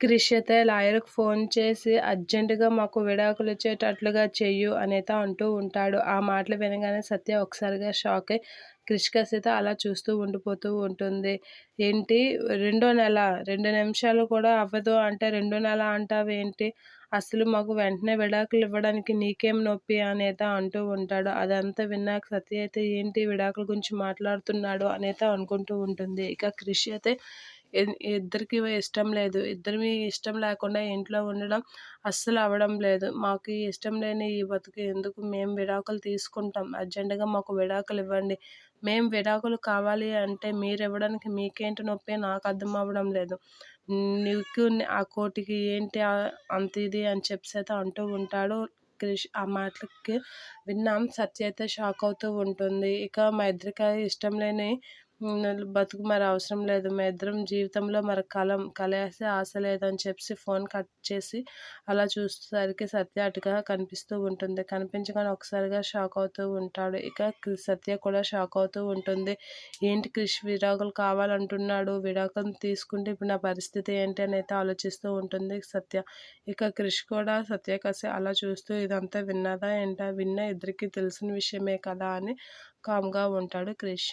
క్రిష్ అయితే ఫోన్ చేసి అర్జెంటుగా మాకు విడాకులు ఇచ్చేటట్లుగా చెయ్యు అనేత అంటూ ఉంటాడు. ఆ మాటలు వినగానే సత్య ఒకసారిగా షాక్ అయి క్రిష్క సీత అలా చూస్తూ ఉండిపోతూ ఉంటుంది. ఏంటి? రెండో నెల రెండు నిమిషాలు కూడా అవ్వదు అంటే రెండో నెల అంటావేంటి? అసలు మాకు వెంటనే విడాకులు ఇవ్వడానికి నీకేం నొప్పి అనేత అంటూ ఉంటాడు. అదంతా విన్నాక సత్య అయితే ఏంటి విడాకుల గురించి మాట్లాడుతున్నాడు? అనేత అనుకుంటూ ఉంటుంది. ఇక క్రిష్ అయితే ఇద్దరికి ఇష్టం లేదు. ఇద్దరివి ఇష్టం లేకుండా ఇంట్లో ఉండడం అస్సలు అవ్వడం లేదు. మాకు ఇష్టం లేని ఈ బతుకు ఎందుకు? మేము విడాకులు తీసుకుంటాం. అర్జెంటుగా మాకు విడాకులు ఇవ్వండి. మేము విడాకులు కావాలి అంటే మీరు ఇవ్వడానికి మీకేంటి నొప్పి? నాకు అర్థం అవ్వడం లేదు. నీకు ఆ కోటికి ఏంటి? అంత ఇది అని చెప్పి అయితే అంటూ ఉంటాడు. క్రిష్ ఆ మాటలకి విన్నాం. సత్య అయితే షాక్ అవుతూ ఉంటుంది. ఇక మా ఇద్దరికి ఇష్టం లేని బతుకు మరి అవసరం లేదు. మా ఇద్దరం జీవితంలో మరి కలం కలయాసే ఆశ లేదని చెప్పి ఫోన్ కట్ చేసి అలా చూసేసరికి సత్య అటుగా కనిపిస్తూ ఉంటుంది. కనిపించగానే ఒకసారిగా షాక్ అవుతూ ఉంటాడు. ఇక సత్య కూడా షాక్ అవుతూ ఉంటుంది. ఏంటి క్రిష్ విడాకులు కావాలంటున్నాడు. విడాకులు తీసుకుంటే ఇప్పుడు నా పరిస్థితి ఏంటి? అని అయితే ఆలోచిస్తూ ఉంటుంది సత్య. ఇక క్రిష్ కూడా సత్య కసి అలా చూస్తూ ఇదంతా విన్నదా ఏంటా? విన్న ఇద్దరికి తెలిసిన విషయమే కదా అని కామ్గా ఉంటాడు క్రిష్.